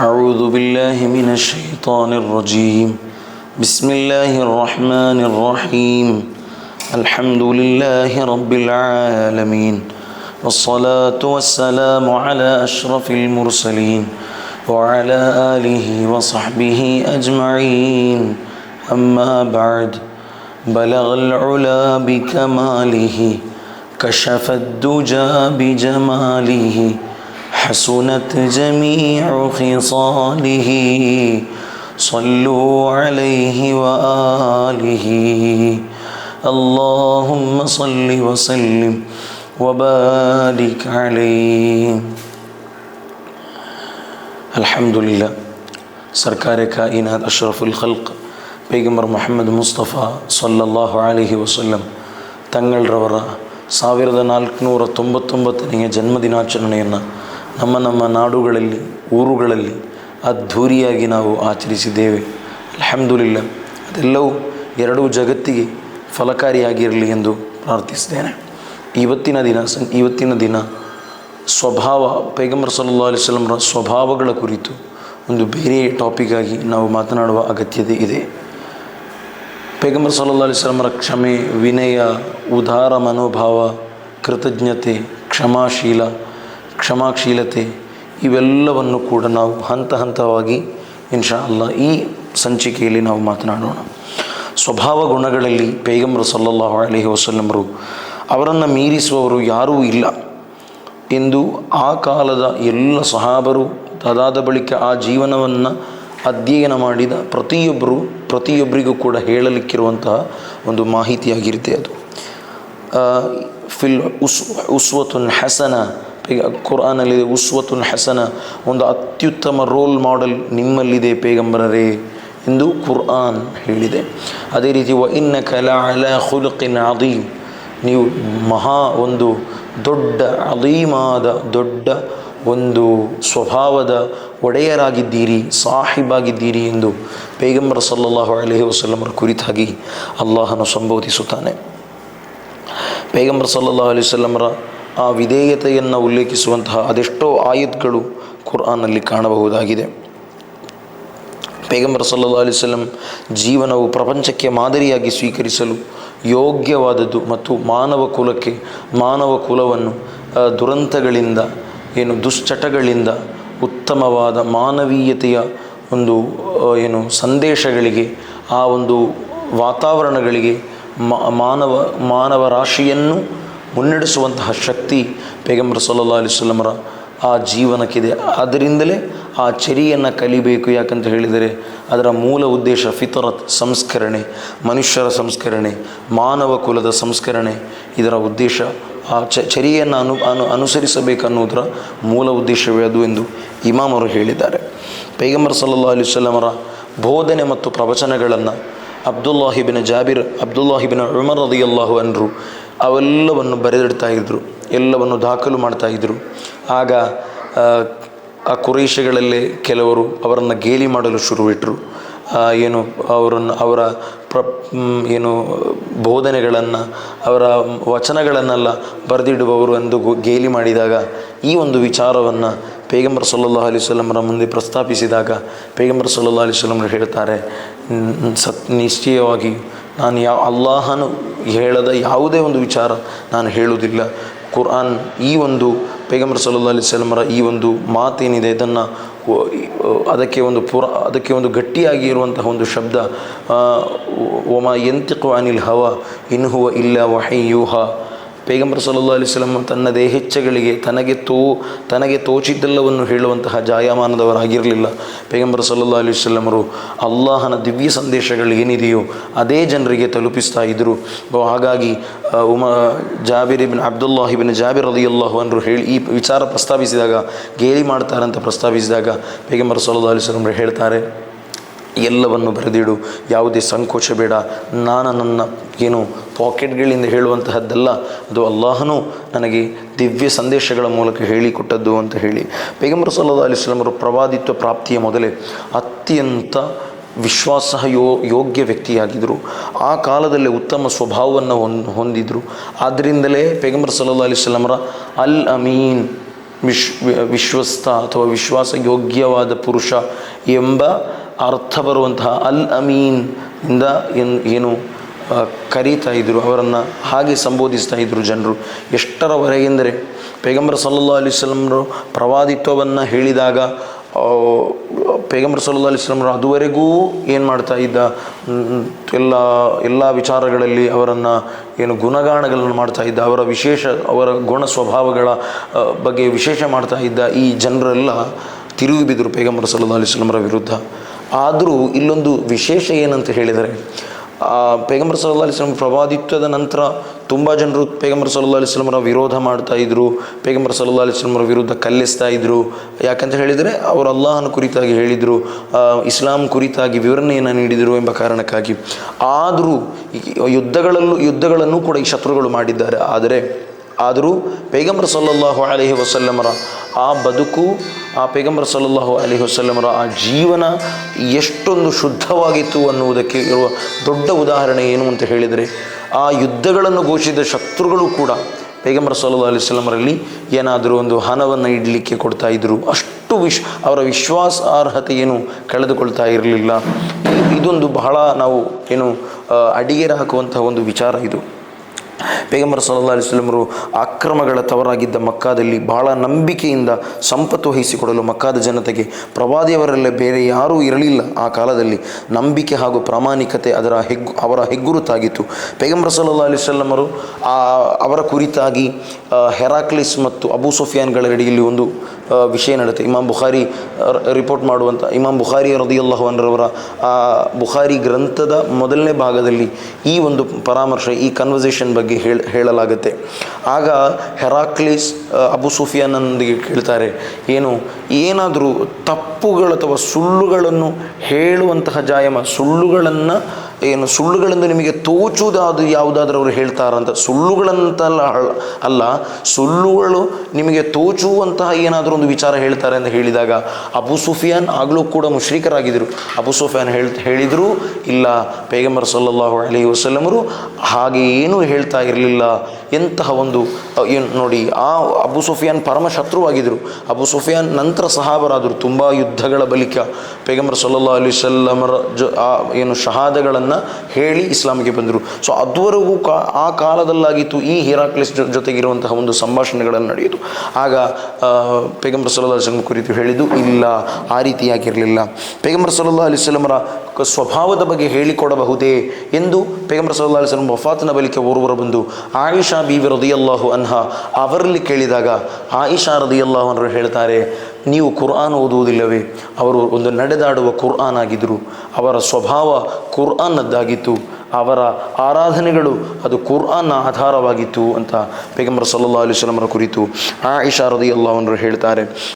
أعوذ بالله من الشيطان الرجيم. بسم الله الرحمن الرحيم. الحمد لله رب العالمين. والصلاة والسلام على أشرف المرسلين وعلى آله وصحبه أجمعين. أما بعد بلغ العلا بكماله كشف الدجى بجماله حسنت جميع خصاله صلوا عليه وآله اللهم صل وسلم وبارك عليه ಅಲ್ಹಮ್ದುಲಿಲ್ಲ ಸರ್ಕಾರ ಕಾಯಿನಾತ್ ಅಶ್ರಫುಲ್ ಖಲ್ಕ್ ಪೈಗಂಬರ್ ಮೊಹಮ್ಮದ್ ಮುಸ್ತಫಾ ಸಲ್ಲಲ್ಲಾಹು ಅಲಿಹಿ ವಸಲ್ಲಂ ತಂಗಳರವರ ಸಾವಿರದ ನಾಲ್ಕುನೂರ ತೊಂಬತ್ತೊಂಬತ್ತನೆಯ ಜನ್ಮದಿನಾಚರಣೆಯನ್ನು ನಮ್ಮ ನಮ್ಮ ನಾಡುಗಳಲ್ಲಿ, ಊರುಗಳಲ್ಲಿ ಅದ್ಧೂರಿಯಾಗಿ ನಾವು ಆಚರಿಸಿದ್ದೇವೆ. ಅಲ್ಹಮ್ದುಲಿಲ್ಲ, ಅದೆಲ್ಲವೂ ಎರಡೂ ಜಗತ್ತಿಗೆ ಫಲಕಾರಿಯಾಗಿರಲಿ ಎಂದು ಪ್ರಾರ್ಥಿಸಿದ್ದೇನೆ. ಇವತ್ತಿನ ದಿನ, ಸಂ, ಇವತ್ತಿನ ದಿನ ಸ್ವಭಾವ, ಪೈಗಂಬರ್ ಸಲ್ಲಾ ಅಲಿಸ್ಲಮ್ರ ಸ್ವಭಾವಗಳ ಕುರಿತು ಒಂದು ಬೇರೆ ಟಾಪಿಕ್ ಆಗಿ ನಾವು ಮಾತನಾಡುವ ಅಗತ್ಯತೆ ಇದೆ. ಪೈಗಂಬರ್ ಸಲ್ಲಾ ಅಲಿಸ್ಲಮರ ಕ್ಷಮೆ, ವಿನಯ, ಉದಾರ ಮನೋಭಾವ, ಕೃತಜ್ಞತೆ, ಕ್ಷಮಾಶೀಲ ಕ್ಷಮಾಶೀಲತೆ ಇವೆಲ್ಲವನ್ನು ಕೂಡ ನಾವು ಹಂತ ಹಂತವಾಗಿ ಇನ್ಶಾ ಅಲ್ಲ ಈ ಸಂಚಿಕೆಯಲ್ಲಿ ನಾವು ಮಾತನಾಡೋಣ. ಸ್ವಭಾವ ಗುಣಗಳಲ್ಲಿ ಪೇಗಂಬರು ಸಲ್ಲಲ್ಲಾಹು ಅಲೈಹಿ ವಸಲ್ಲಮರು ಅವರನ್ನು ಮೀರಿಸುವವರು ಯಾರೂ ಇಲ್ಲ. ಎಂದು ಆ ಕಾಲದ ಎಲ್ಲ ಸಹಾಬರು ಅದಾದ ಬಳಿಕ ಆ ಜೀವನವನ್ನು ಅಧ್ಯಯನ ಮಾಡಿದ ಪ್ರತಿಯೊಬ್ಬರು ಪ್ರತಿಯೊಬ್ಬರಿಗೂ ಕೂಡ ಹೇಳಲಿಕ್ಕಿರುವಂತಹ ಒಂದು ಮಾಹಿತಿಯಾಗಿರುತ್ತೆ ಅದು. ಫಿಲ್ ಉಸ್, ಉಸ್ವತುನ್ ಹಸನ ಕುರ್ಆನಲ್ಲಿದೆ ಉಸ್ವತುನ್ ಹಸನ ಒಂದು ಅತ್ಯುತ್ತಮ ರೋಲ್ ಮಾಡೆಲ್ ನಿಮ್ಮಲ್ಲಿದೆ ಪೇಗಂಬರರೇ ಎಂದು ಕುರ್ಆನ್ ಹೇಳಿದೆ. ಅದೇ ರೀತಿ ವ ಇನ್ನ ಕಲಾ ಅಲ ಅದೀಮ್ ನೀವು ಮಹಾ ಒಂದು ದೊಡ್ಡ ಅದೀಮಾದ ದೊಡ್ಡ ಒಂದು ಸ್ವಭಾವದ ಒಡೆಯರಾಗಿದ್ದೀರಿ, ಸಾಹಿಬಾಗಿದ್ದೀರಿ ಎಂದು ಪೇಗಂಬರ ಸಲ್ಲಲ್ಲಾಹು ಅಲಹಿ ವಸಲ್ಲಮರ ಕುರಿತಾಗಿ ಅಲ್ಲಾಹನು ಸಂಬೋಧಿಸುತ್ತಾನೆ. ಪೇಗಂಬರ್ ಸಲ್ಲಲ್ಲಾಹು ಅಲೈಹಿ ಆ ವಿಧೇಯತೆಯನ್ನು ಉಲ್ಲೇಖಿಸುವಂತಹ ಅದೆಷ್ಟೋ ಆಯತ್ಗಳು ಕುರ್ಆನಲ್ಲಿ ಕಾಣಬಹುದಾಗಿದೆ. ಪೇಗಂಬರ್ ಸಲ್ಲಾ ಅಲಿಸ್ಲಂ ಜೀವನವು ಪ್ರಪಂಚಕ್ಕೆ ಮಾದರಿಯಾಗಿ ಸ್ವೀಕರಿಸಲು ಯೋಗ್ಯವಾದದ್ದು ಮತ್ತು ಮಾನವ ಕುಲಕ್ಕೆ ಮಾನವ ಕುಲವನ್ನು ದುರಂತಗಳಿಂದ, ಏನು ದುಶ್ಚಟಗಳಿಂದ ಉತ್ತಮವಾದ ಮಾನವೀಯತೆಯ ಒಂದು ಏನು ಸಂದೇಶಗಳಿಗೆ, ಆ ಒಂದು ವಾತಾವರಣಗಳಿಗೆ ಮಾನವ ಮಾನವ ರಾಶಿಯನ್ನು ಮುನ್ನಡೆಸುವಂತಹ ಶಕ್ತಿ ಪೈಗಂಬರ ಸಲ್ಲಾ ಅಲಿಸ್ಲಮರ ಆ ಜೀವನಕ್ಕಿದೆ. ಆದ್ದರಿಂದಲೇ ಆ ಚರಿಯನ್ನು ಕಲಿಬೇಕು ಯಾಕಂತ ಹೇಳಿದರೆ ಅದರ ಮೂಲ ಉದ್ದೇಶ ಫಿತರತ್ ಸಂಸ್ಕರಣೆ, ಮನುಷ್ಯರ ಸಂಸ್ಕರಣೆ, ಮಾನವ ಕುಲದ ಸಂಸ್ಕರಣೆ. ಇದರ ಉದ್ದೇಶ ಆ ಚ ಚರಿಯನ್ನು ಅನು ಅನು ಅನುಸರಿಸಬೇಕನ್ನುವುದರ ಮೂಲ ಉದ್ದೇಶವೇ ಅದು ಎಂದು ಇಮಾಮರು ಹೇಳಿದ್ದಾರೆ. ಪೈಗಂಬರ್ ಸಲ್ಲಾ ಅಲಿಸ್ವಲ್ಲಮರ ಬೋಧನೆ ಮತ್ತು ಪ್ರವಚನಗಳನ್ನು ಅಬ್ದುಲ್ಲಾಹಿಬಿನ ಜಾಬಿರ್ ಅಬ್ದುಲ್ಲಾಹಿಬಿನ ಉಮರ್ ರದಿಯಲ್ಲಾಹು ಅನ್ರು ಅವೆಲ್ಲವನ್ನು ಬರೆದಿಡ್ತಾ ಇದ್ದರು ಎಲ್ಲವನ್ನು ದಾಖಲು ಇದ್ದರು ಆಗ, ಆ ಕುರೇಷಗಳಲ್ಲೇ ಕೆಲವರು ಅವರನ್ನು ಗೇಲಿ ಮಾಡಲು ಶುರುವಿಟ್ಟರು ಏನು ಅವರನ್ನು, ಅವರ ಪ್ರ ಏನು ಬೋಧನೆಗಳನ್ನು, ಅವರ ವಚನಗಳನ್ನೆಲ್ಲ ಬರೆದಿಡುವವರು ಎಂದು ಗೇಲಿ ಮಾಡಿದಾಗ, ಈ ಒಂದು ವಿಚಾರವನ್ನು ಪೇಗಂಬರ್ ಸಲ್ಲಾ ಅಲಿಸ್ವಲ್ಲಮರ ಮುಂದೆ ಪ್ರಸ್ತಾಪಿಸಿದಾಗ, ಪೇಗಂಬರ್ ಸಲ್ಲಾ ಅಲಿಸ್ವಲ್ಲಮರು ಹೇಳ್ತಾರೆ ಸತ್, ನಿಶ್ಚಯವಾಗಿ ನಾನು ಯಾವ ಅಲ್ಲಾಹನು ಹೇಳದ ಯಾವುದೇ ಒಂದು ವಿಚಾರ ನಾನು ಹೇಳುವುದಿಲ್ಲ. ಕುರ್ಆನ್ ಈ ಒಂದು ಪೈಗಂಬರ್ ಸಲ್ಲಾ ಅಲಿಸ್ಲಮರ ಈ ಒಂದು ಮಾತೇನಿದೆ, ಇದನ್ನು ಅದಕ್ಕೆ ಒಂದು ಪುರ, ಅದಕ್ಕೆ ಒಂದು ಗಟ್ಟಿಯಾಗಿ ಇರುವಂತಹ ಒಂದು ಶಬ್ದ ಒಮ ಎಂತಿಕು ಅನಿಲ್ ಹವ ಇನ್ಹುವ ಇಲ್ಲ ವಹಯ್ಯೂಹ ಪೈಗಂಬರ್ ಸಲ್ಲಾ ಅಲಿಸ್ಲಮ್ ತನ್ನ ದೇಹೆಚ್ಚಗಳಿಗೆ ತನಗೆ ತೋ, ತನಗೆ ತೋಚಿದ್ದೆಲ್ಲವನ್ನು ಹೇಳುವಂತಹ ಜಾಯಮಾನದವರಾಗಿರಲಿಲ್ಲ. ಪೈಗಂಬರ್ ಸಲ್ಲಾ ಅಲಿಸ್ಲಮರು ಅಲ್ಲಾಹನ ದಿವ್ಯ ಸಂದೇಶಗಳು ಏನಿದೆಯೋ ಅದೇ ಜನರಿಗೆ ತಲುಪಿಸ್ತಾ ಇದ್ದರು ಹಾಗಾಗಿ ಉಮ, ಜಾಬಿರ್ ಇಬಿನ್ ಅಬ್ದುಲ್ಲಾಹಿಬಿನ್ ಜಾಬಿರ್ ಅಲಿ ಅಲ್ಲಾಹು ಅನ್ರು ಹೇಳಿ, ಈ ವಿಚಾರ ಪ್ರಸ್ತಾಪಿಸಿದಾಗ ಗೇಲಿ ಮಾಡ್ತಾರಂತ ಪ್ರಸ್ತಾಪಿಸಿದಾಗ ಪೇಗಂಬರ್ ಸಲ್ಲಾ ಅಲಿಸ್ಲಮರು ಹೇಳ್ತಾರೆ ಎಲ್ಲವನ್ನು ಬರೆದಿಡು. ಯಾವುದೇ ಸಂಕೋಚ ಬೇಡ. ನಾನು ನನ್ನ ಏನು ಪಾಕೆಟ್ಗಳಿಂದ ಹೇಳುವಂತಹದ್ದಲ್ಲ, ಅದು ಅಲ್ಲಾಹನು ನನಗೆ ದಿವ್ಯ ಸಂದೇಶಗಳ ಮೂಲಕ ಹೇಳಿಕೊಟ್ಟದ್ದು ಅಂತ ಹೇಳಿ. ಪೈಗಂಬರ್ ಸಲ್ಲಾ ಅಲಿಸ್ಲಾಮರು ಪ್ರವಾದಿತ್ವ ಪ್ರಾಪ್ತಿಯ ಮೊದಲೇ ಅತ್ಯಂತ ವಿಶ್ವಾಸ ಯೋ, ಯೋಗ್ಯ ವ್ಯಕ್ತಿಯಾಗಿದ್ದರು ಆ ಕಾಲದಲ್ಲೇ ಉತ್ತಮ ಸ್ವಭಾವವನ್ನು ಹೊಂದಿದ್ದರು ಆದ್ದರಿಂದಲೇ ಪೈಗಂಬರ್ ಸಲ್ಲಾ ಅಲಿಸ್ಲಾಮರ ಅಲ್ ಅಮೀನ್ ವಿಶ್ ವಿಶ್ವಸ್ತ ಅಥವಾ ವಿಶ್ವಾಸಯೋಗ್ಯವಾದ ಪುರುಷ ಎಂಬ ಅರ್ಥ ಬರುವಂತಹ ಅಲ್ ಅಮೀನ್ ಇಂದ ಏನು ಏನು ಕರೀತಾ ಇದ್ದರು ಅವರನ್ನು ಹಾಗೆ ಸಂಬೋಧಿಸ್ತಾ ಇದ್ದರು ಜನರು. ಎಷ್ಟರವರೆಗೆಂದರೆ ಪೇಗಂಬರ್ ಸಲ್ಲಾ ಅಲಿಸ್ಲಮ್ರು ಪ್ರವಾದಿತ್ವವನ್ನು ಹೇಳಿದಾಗ ಪೇಗಂಬರ್ ಸಲ್ಲಾ ಅಲಿಸ್ಲಮ್ರು ಅದುವರೆಗೂ ಏನು ಮಾಡ್ತಾ ಇದ್ದ? ಎಲ್ಲ ಎಲ್ಲ ವಿಚಾರಗಳಲ್ಲಿ ಅವರನ್ನು ಏನು ಗುಣಗಾನಗಳನ್ನು ಮಾಡ್ತಾ ಇದ್ದ, ಅವರ ವಿಶೇಷ, ಅವರ ಗುಣ ಸ್ವಭಾವಗಳ ಬಗ್ಗೆ ವಿಶೇಷ ಮಾಡ್ತಾ ಇದ್ದ ಈ ಜನರೆಲ್ಲ ತಿರುಗಿ ಬಿದ್ದರು ಪೇಗಂಬರ್ ಸಲ್ಲಾ ಅಲಿಸ್ಲಮ್ರ ವಿರುದ್ಧ. ಆದರೂ ಇಲ್ಲೊಂದು ವಿಶೇಷ ಏನಂತ ಹೇಳಿದರೆ ಪೇಗಂಬರ್ ಸಲ್ಲಾ ಅಲಿಸ್ಲಮ್ ಪ್ರವಾದಿತ್ವದ ನಂತರ ತುಂಬ ಜನರು ಪೇಗಂಬರ್ ಸಲ್ಲಾ ಅಲಿಸ್ಲಮರ ವಿರೋಧ ಮಾಡ್ತಾ ಇದ್ರು, ಪೇಗಂಬರ್ ಸಲ್ಲಾ ಅಲಿಸ್ಲಮರ ವಿರುದ್ಧ ಕಲ್ಲಿಸ್ತಾ ಇದ್ರು. ಯಾಕಂತ ಹೇಳಿದರೆ ಅವರು ಅಲ್ಲಾಹನ ಕುರಿತಾಗಿ ಹೇಳಿದರು ಇಸ್ಲಾಂ ಕುರಿತಾಗಿ ವಿವರಣೆಯನ್ನು ನೀಡಿದರು ಎಂಬ ಕಾರಣಕ್ಕಾಗಿ. ಆದರೂ ಯುದ್ಧಗಳಲ್ಲೂ, ಯುದ್ಧಗಳನ್ನು ಕೂಡ ಈ ಶತ್ರುಗಳು ಮಾಡಿದ್ದಾರೆ. ಆದರೆ ಆದರೂ ಪೈಗಂಬರ್ ಸಲ್ಲಲ್ಲಾಹು ಅಲೈಹಿ ವಸಲ್ಲಮರ ಆ ಬದುಕು, ಆ ಪೈಗಂಬರ್ ಸಲ್ಲಲ್ಲಾಹು ಅಲೈಹಿ ವಸಲ್ಲಮರ ಆ ಜೀವನ ಎಷ್ಟೊಂದು ಶುದ್ಧವಾಗಿತ್ತು ಅನ್ನುವುದಕ್ಕೆ ಇರುವ ದೊಡ್ಡ ಉದಾಹರಣೆ ಏನು ಅಂತ ಹೇಳಿದರೆ, ಆ ಯುದ್ಧಗಳನ್ನು ಘೋಷಿಸಿದ ಶತ್ರುಗಳು ಕೂಡ ಪೈಗಂಬರ್ ಸಲ್ಲಾ ಅಲೈಹಿ ವಸಲ್ಲಮರಲ್ಲಿ ಏನಾದರೂ ಒಂದು ಹಣವನ್ನು ಇಡಲಿಕ್ಕೆ ಕೊಡ್ತಾ ಇದ್ದರು. ಅಷ್ಟು ವಿಶ್, ಅವರ ವಿಶ್ವಾಸಾರ್ಹತೆಯನ್ನು ಕಳೆದುಕೊಳ್ತಾ ಇರಲಿಲ್ಲ. ಇದೊಂದು ಬಹಳ ನಾವು ಏನು ಅಡಿಗೆರ ಹಾಕುವಂತಹ ಒಂದು ವಿಚಾರ ಇದು. ಪೇಗಂಬರ್ ಸಲ್ಲಾ ಅಲಿಸ್ಲಮರು ಅಕ್ರಮಗಳ ತವರಾಗಿದ್ದ ಮಕ್ಕಾದಲ್ಲಿ ಬಹಳ ನಂಬಿಕೆಯಿಂದ ಸಂಪತ್ತು ವಹಿಸಿಕೊಡಲು ಮಕ್ಕಾದ ಜನತೆಗೆ ಪ್ರವಾದಿಯವರಲ್ಲೇ ಬೇರೆ ಯಾರೂ ಇರಲಿಲ್ಲ ಆ ಕಾಲದಲ್ಲಿ. ನಂಬಿಕೆ ಹಾಗೂ ಪ್ರಾಮಾಣಿಕತೆ ಅದರ ಹೆಗ್ಗು, ಅವರ ಹೆಗ್ಗುರುತಾಗಿತ್ತು. ಪೇಗಂಬರ್ ಸಲ್ಲಾ ಅಲಿಸ್ಲಮರು ಆ, ಅವರ ಕುರಿತಾಗಿ ಹೆರಾಕ್ಲಿಸ್ ಮತ್ತು ಅಬೂ ಸುಫಿಯಾನ್ಗಳ ಅಡಿಯಲ್ಲಿ ಒಂದು ವಿಷಯ ನಡೆಯುತ್ತೆ. ಇಮಾಮ್ ಬುಖಾರಿ ರಿಪೋರ್ಟ್ ಮಾಡುವಂಥ ಇಮಾಮ್ ಬುಖಾರಿ ರದಿಯಲ್ಲಾಹು ಅನ್ರವರ, ಆ, ಬುಖಾರಿ ಗ್ರಂಥದ ಮೊದಲನೇ ಭಾಗದಲ್ಲಿ ಈ ಒಂದು ಪರಾಮರ್ಶೆ, ಈ ಕನ್ವರ್ಸೇಷನ್ ಬಗ್ಗೆ ಹೇಳ, ಹೇಳಲಾಗುತ್ತೆ. ಆಗ ಹೆರಾಕ್ಲಿಸ್ ಅಬು ಸುಫಿಯಾನೊಂದಿಗೆ ಕೇಳ್ತಾರೆ, ಏನು, ಏನಾದರೂ ತಪ್ಪುಗಳು ಅಥವಾ ಸುಳ್ಳುಗಳನ್ನು ಹೇಳುವಂತಹ ಜಾಯಮ, ಸುಳ್ಳುಗಳನ್ನು ಏನು ಸುಳ್ಳುಗಳಿಂದ ನಿಮಗೆ ತೋಚುವುದಾದ್ರೂ ಯಾವುದಾದ್ರೂ ಅವರು ಹೇಳ್ತಾರಂತ. ಸುಳ್ಳುಗಳಂತಲ್ಲ ಅಲ್ಲ- ಸುಳ್ಳುಗಳು ನಿಮಗೆ ತೋಚುವಂತಹ ಏನಾದರೂ ಒಂದು ವಿಚಾರ ಹೇಳ್ತಾರೆ ಅಂತ ಹೇಳಿದಾಗ ಅಬು ಸುಫಿಯಾನ್ ಆಗಲೂ ಕೂಡ ಮುಶ್ರೀಕರಾಗಿದ್ದರು. ಅಬು ಸುಫಿಯಾನ್ ಹೇಳ್, ಹೇಳಿದರು ಇಲ್ಲ, ಪೇಗಂಬರ್ ಸಲ್ಲಲ್ಲಾಹು ಅಲಿ ವಸಲ್ಲಮರು ಹಾಗೆ ಏನೂ ಹೇಳ್ತಾ ಇರಲಿಲ್ಲ ಎಂತಹ ಒಂದು ಏನು ನೋಡಿ, ಆ ಅಬು ಸುಫಿಯಾನ್ ಪರಮ ಶತ್ರುವಾಗಿದ್ದರು. ಅಬು ಸುಫಿಯಾನ್ ನಂತರ ಸಹಾಬರಾದರು, ತುಂಬ ಯುದ್ಧಗಳ ಬಳಿಕ. ಪೇಗಂಬರ್ ಸಲ್ಲಾ ಅಲಿ ಸಲ್ಲಮರ ಜ ಏನು ಶಹಾದಗಳನ್ನು ಹೇಳಿ ಇಸ್ಲಾಮಿಗೆ ಬಂದರು. ಸೊ ಅದುವರೆಗೂ ಕಾ, ಆ ಕಾಲದಲ್ಲಾಗಿತ್ತು ಈ ಹಿರಾಕ್ಲಿಸ್ ಜೊತೆಗಿರುವಂತಹ ಒಂದು ಸಂಭಾಷಣೆಗಳನ್ನು ನಡೆಯಿತು ಆಗ ಪೇಗಂಬರ್ ಸಲ್ಲಾ ಅಲಿಸ್ಲಮ್ ಕುರಿತು ಹೇಳಿದ್ದು, ಇಲ್ಲ, ಆ ರೀತಿಯಾಗಿರಲಿಲ್ಲ. ಪೇಗಂಬರ್ ಸಲ್ಲಾ ಅಲಿಸ್ಲಮರ ಸ್ವಭಾವದ ಬಗ್ಗೆ ಹೇಳಿಕೊಡಬಹುದೇ ಎಂದು ಪೇಗಂಬರ್ ಸಲ್ಲಾ ಅಲಿಸ್ಲಂ ವಫಾತಿನ ಬಳಿಕೆ ಓರ್ವರು ಬಂದು, ಆಯಿಷಾ ಬೀವಿ ರದಿಯಲ್ಲಾಹು ಅನ್ಹ, ಅವರಲ್ಲಿ ಕೇಳಿದಾಗ, ಆಯಿಷಾ ರದಿಯಲ್ಲಾಹು ಅನ್ರು ಹೇಳ್ತಾರೆ ನೀವು ಕುರ್ಆನ್ ಓದುವುದಿಲ್ಲವೇ? ಅವರು ಒಂದು ನಡೆದಾಡುವ ಕುರ್ಆನ್ ಆಗಿದ್ದರು ಅವರ ಸ್ವಭಾವ ಕುರ್ಆನ್ನದ್ದಾಗಿತ್ತು. ಅವರ ಆರಾಧನೆಗಳು ಅದು ಕುರ್ಆನ್ನ ಆಧಾರವಾಗಿತ್ತು ಅಂತ ಪೈಗಂಬರ್ ಸಲ್ಲಾ ಅಲಿಸ್ಲಮರ ಕುರಿತು ಆಯಿಷಾ ರಜಿಯಲ್ಲಾಹು ಅನ್ರು ಹೇಳ್ತಾರೆ.